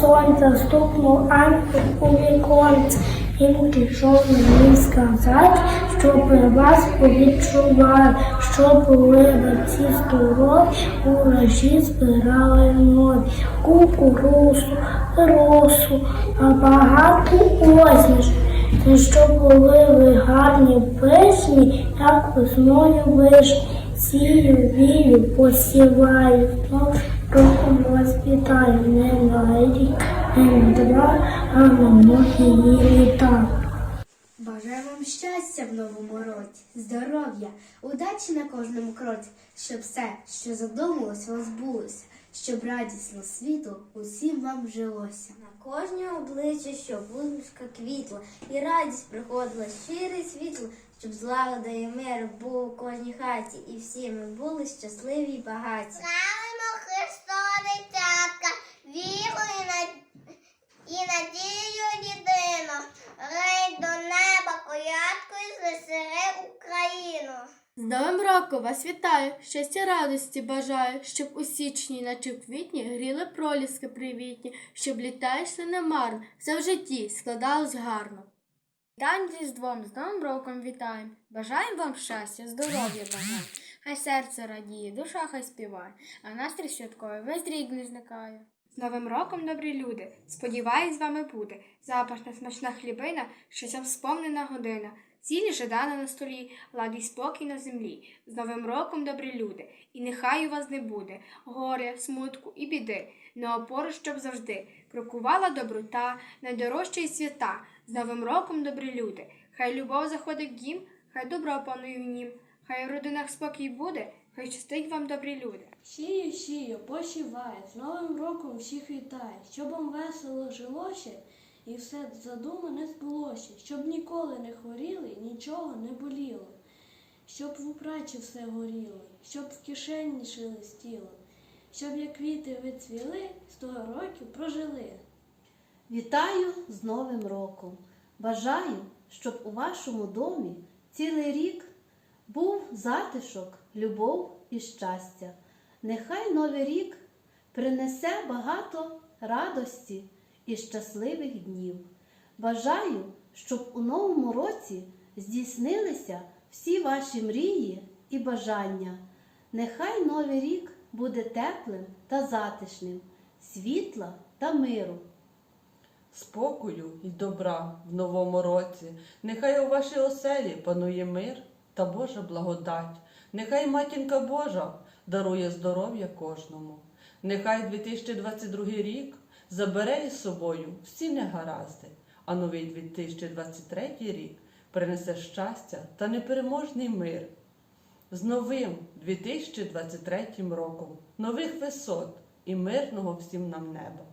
Сонце стукнув ангел у віконце, він прийшов мені сказати, що при вас повідчуваю, що були ви ці здорові, урожі збирали нові, кукурузу, росу, а багато озніш. Та що були ви гарні пишні, як весною вишні, сію, вію, посіваю, вас не на а на многі літа. Бажаю вам щастя в новому році, здоров'я, удачі на кожному кроці, щоб все, що задумалось, у вас збулося, щоб радісно світло усім вам жилося. На кожній обличчі, щоб вуличка квітла, і радість приходила щире світло, щоб злагода і мир був у кожній хаті, і всі ми були щасливі й багаті. І надію єдину. Рей до неба колядкою звесели Україну. З Новим роком вас вітаю, щастя радості бажаю, щоб у січні, наче в квітні, гріли проліски привітні, щоб літа йшли немарно, все в житті складалось гарно. З Різдвом, з Новим роком вітаємо. Бажаємо вам щастя, здоров'я бажаємо. Хай серце радіє, душа хай співає, а настрій святковий весь рік не зникає. Новим роком, добрі люди, сподіваюсь, з вами буде запашна смачна хлібина, що ця вспомнена година. Цілі жадана на столі, ладі спокій на землі. З Новим роком, добрі люди, і нехай у вас не буде горя, смутку і біди, на опору, щоб завжди крокувала доброта, найдорожча і свята. З Новим роком, добрі люди, хай любов заходить в дім, хай добро панує в нім, хай у родинах спокій буде, хай щастить вам, добрі люди. Сію, сію, посіває, з Новим роком всіх вітає, щоб вам весело жилося і все задумане збулося, щоб ніколи не хворіли, нічого не боліло, щоб в праці все горіло, щоб в кишені шелестіло, щоб як квіти ви цвіли, сто років прожили. Вітаю з Новим роком! Бажаю, щоб у вашому домі цілий рік був затишок, любов і щастя. Нехай новий рік принесе багато радості і щасливих днів. Бажаю, щоб у новому році здійснилися всі ваші мрії і бажання. Нехай новий рік буде теплим та затишним, світла та миру. спокою і добра в новому році. Нехай у вашій оселі панує мир та Божа благодать. Нехай матінка Божа дарує здоров'я кожному. Нехай 2022 рік забере із собою всі негаразди, а новий 2023 рік принесе щастя та непереможний мир. З новим 2023 роком, нових висот і мирного всім нам неба.